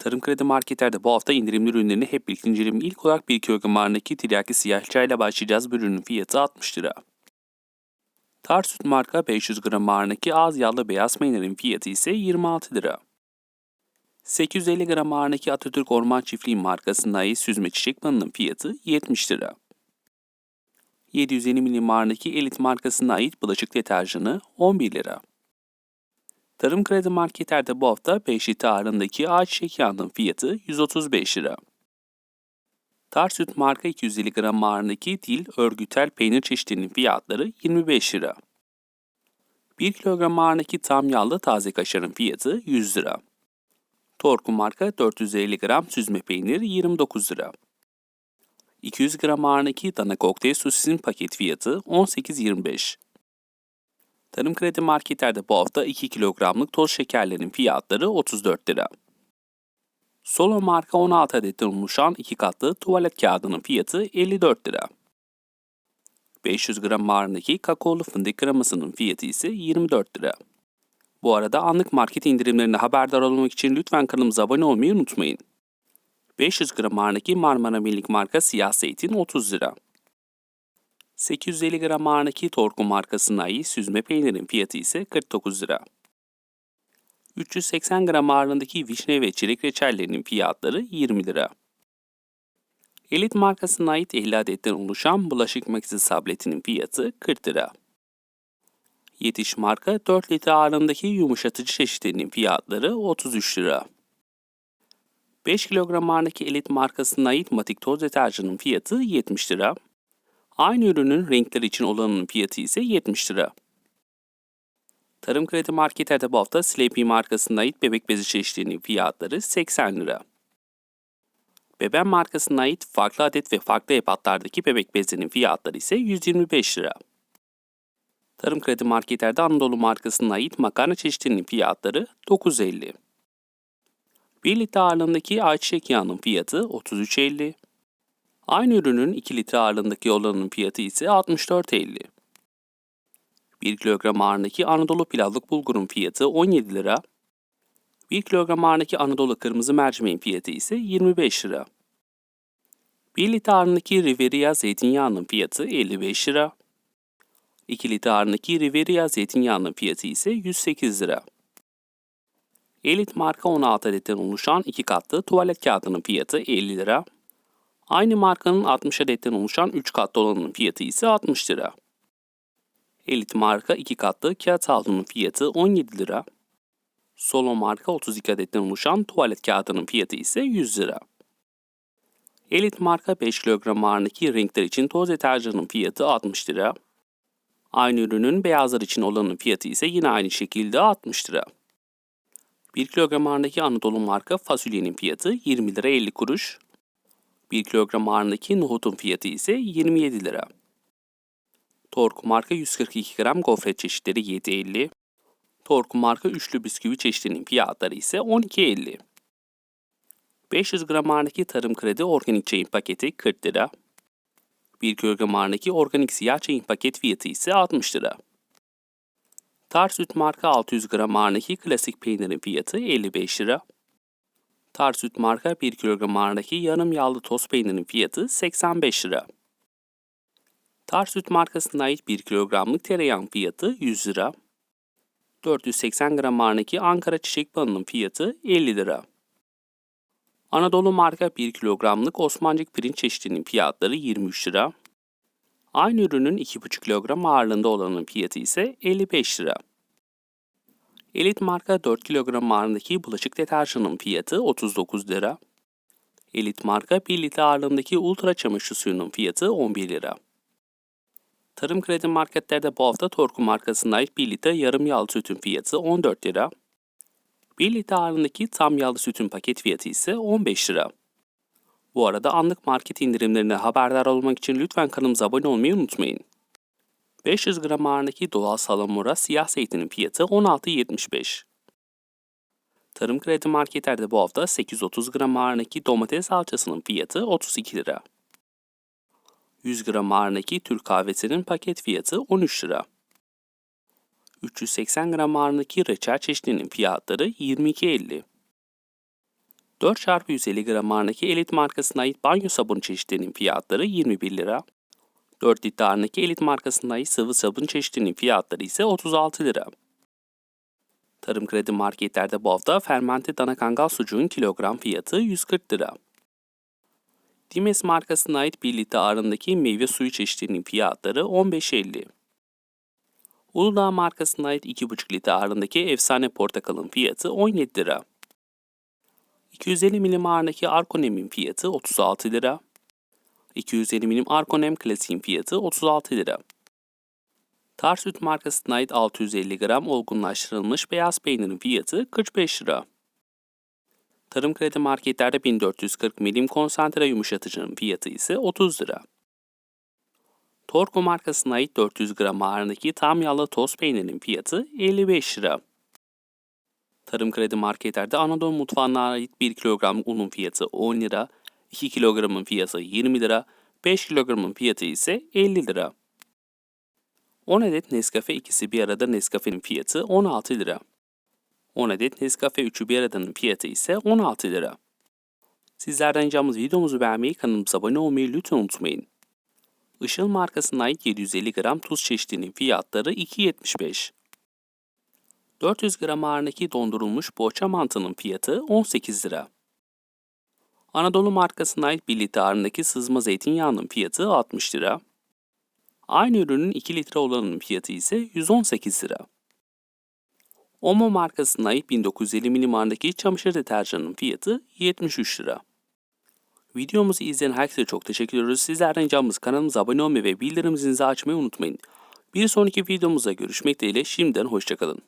Tarım Kredi Marketler'de bu hafta indirimli ürünlerini hep birlikte inceleyelim. İlk olarak 1 kilogram marindeki tiryaki siyah çay ile başlayacağız. Bu ürünün fiyatı 60 lira. Tar süt marka 500 gram marindeki az yağlı beyaz peynirin fiyatı ise 26 lira. 850 gram marindeki Atatürk Orman Çiftliği markasına ait süzme çiçek balının fiyatı 70 lira. 750 milim marindeki Elit markasına ait bulaşık deterjanı 11 lira. Tarım Kredi Marketler'de bu hafta 5 litre ağırlığındaki ayçiçek yağının fiyatı 135 lira. Tar süt marka 250 gram ağırlığındaki dil örgütel peynir çeşitlerinin fiyatları 25 lira. 1 kilogram ağırlığındaki tam yağlı taze kaşarın fiyatı 100 lira. Torku marka 450 gram süzme peynir 29 lira. 200 gram ağırlığındaki dana kokteyl sosisin paket fiyatı 18.25. Tarım Kredi Marketler'de bu hafta 2 kilogramlık toz şekerlerin fiyatları 34 lira. Solo marka 16 adetten oluşan 2 katlı tuvalet kağıdının fiyatı 54 lira. 500 gram ağırlığındaki kakaolu fındık kremasının fiyatı ise 24 lira. Bu arada anlık market indirimlerine haberdar olmak için lütfen kanalımıza abone olmayı unutmayın. 500 gram ağırlığındaki Marmara Millik marka siyah zeytin 30 lira. 850 gram ağırlığındaki Torku markasına ait süzme peynirin fiyatı ise 49 lira. 380 gram ağırlığındaki vişne ve çilek reçellerinin fiyatları 20 lira. Elit markasına ait 50 adetten oluşan bulaşık makinesi sabletinin fiyatı 40 lira. Yetiş marka 4 litre ağırlığındaki yumuşatıcı çeşitlerinin fiyatları 33 lira. 5 kilogram ağırlığındaki Elit markasına ait matik toz deterjanın fiyatı 70 lira. Aynı ürünün renkleri için olanının fiyatı ise 70 lira. Tarım Kredi Marketler'de bu hafta Sleepy markasına ait bebek bezi çeşitlerinin fiyatları 80 lira. Beben markasına ait farklı adet ve farklı ebatlardaki bebek bezlerinin fiyatları ise 125 lira. Tarım Kredi Marketler'de Anadolu markasına ait makarna çeşitlerinin fiyatları 9.50. 1 litre ağırlığındaki ayçiçek yağının fiyatı 33.50. Aynı ürünün 2 litre ağırlığındaki olanın fiyatı ise 64.50. 1 kilogram ağırlığındaki Anadolu pilavlık bulgurun fiyatı 17 lira. 1 kilogram ağırlığındaki Anadolu kırmızı mercimeğin fiyatı ise 25 lira. 1 litre ağırlığındaki Riveria zeytinyağının fiyatı 55 lira. 2 litre ağırlığındaki Riveria zeytinyağının fiyatı ise 108 lira. Elit marka 16 adetten oluşan 2 katlı tuvalet kağıdının fiyatı 50 lira. Aynı markanın 60 adetten oluşan 3 katlı olanının fiyatı ise 60 lira. Elit marka 2 katlı kağıt havlunun fiyatı 17 lira. Solo marka 32 adetten oluşan tuvalet kağıdının fiyatı ise 100 lira. Elit marka 5 kilogram ağırlığındaki renkler için toz deterjanın fiyatı 60 lira. Aynı ürünün beyazlar için olanın fiyatı ise yine aynı şekilde 60 lira. 1 kilogram ağırlığındaki Anadolu marka fasulyenin fiyatı 20 lira 50 kuruş. 1 kilogram ağırlığındaki nohutun fiyatı ise 27 lira. Torku marka 142 gram gofret çeşitleri 7.50. Torku marka üçlü bisküvi çeşitlerinin fiyatları ise 12.50. 500 gram ağırlığındaki tarım kredi organik çayın paketi 40 lira. 1 kilogram ağırlığındaki organik siyah çayın paket fiyatı ise 60 lira. Tar süt marka 600 gram ağırlığındaki klasik peynirin fiyatı 55 lira. Tar süt marka 1 kilogram ağırlığındaki yarım yağlı toz peynirin fiyatı 85 lira. Tar süt markasına ait 1 kilogramlık tereyağın fiyatı 100 lira. 480 gram ağırlığındaki Ankara çiçek balının fiyatı 50 lira. Anadolu marka 1 kilogramlık Osmancık pirinç çeşidinin fiyatları 23 lira. Aynı ürünün 2,5 kilogram ağırlığında olanın fiyatı ise 55 lira. Elit marka 4 kilogram ağırlığındaki bulaşık deterjanın fiyatı 39 lira. Elit marka 1 litre ağırlığındaki ultra çamaşır suyunun fiyatı 11 lira. Tarım kredi marketlerde bu hafta Torku markasına ait 1 litre yarım yağlı sütün fiyatı 14 lira. 1 litre ağırlığındaki tam yağlı sütün paket fiyatı ise 15 lira. Bu arada anlık market indirimlerine haberdar olmak için lütfen kanalımıza abone olmayı unutmayın. 500 gram ağırlığındaki doğal salamura siyah zeytinin fiyatı 16.75. Tarım kredi marketlerde bu hafta 830 gram ağırlığındaki domates salçasının fiyatı 32 lira. 100 gram ağırlığındaki Türk kahvesinin paket fiyatı 13 lira. 380 gram ağırlığındaki reçel çeşitlerinin fiyatları 22.50. 4x150 gram ağırlık Elit markasına ait banyo sabun çeşitlerinin fiyatları 21 lira. 4 litre ağırlık Elit markasına ait sıvı sabun çeşitlerinin fiyatları ise 36 lira. Tarım kredi marketlerde bu hafta fermente dana kangal sucuğun kilogram fiyatı 140 lira. Dimes markasına ait 1 litre ağırlığındaki meyve suyu çeşitlerinin fiyatları 15.50. Uludağ markasına ait 2,5 litre ağırlığındaki efsane portakalın fiyatı 17 lira. 250 milim ağırlığındaki Arkonem'in fiyatı 36 lira. 250 milim Arkonem klasiğin fiyatı 36 lira. Tarsüt markasına ait 650 gram olgunlaştırılmış beyaz peynirin fiyatı 45 lira. Tarım kredi marketlerde 1440 milim konsantre yumuşatıcının fiyatı ise 30 lira. Torco markasına ait 400 gram ağırlığındaki tam yağlı toz peynirinin fiyatı 55 lira. Tarım kredi marketlerde Anadolu mutfağına ait 1 kilogram unun fiyatı 10 lira, 2 kilogramın fiyatı 20 lira, 5 kilogramın fiyatı ise 50 lira. 10 adet Nescafe ikisi bir arada Nescafe'nin fiyatı 16 lira. 10 adet Nescafe üçü bir aradanın fiyatı ise 16 lira. Sizlerden ricamız videomuzu beğenmeyi, kanalımıza abone olmayı lütfen unutmayın. Işıl markasına ait 750 gram tuz çeşidinin fiyatları 2.75. 400 gram ağırlığındaki dondurulmuş poğaça mantının fiyatı 18 lira. Anadolu markasına ait 1 litre ağırlığındaki sızma zeytinyağının fiyatı 60 lira. Aynı ürünün 2 litre olanının fiyatı ise 118 lira. Omo markasına ait 1950 milim ağırlığındaki çamaşır deterjanının fiyatı 73 lira. Videomuzu izleyen herkese çok teşekkür ediyoruz. Sizlerden ricamız kanalımıza abone olmayı ve bildirim zilinizi açmayı unutmayın. Bir sonraki videomuzda görüşmek dileğiyle şimdiden hoşçakalın.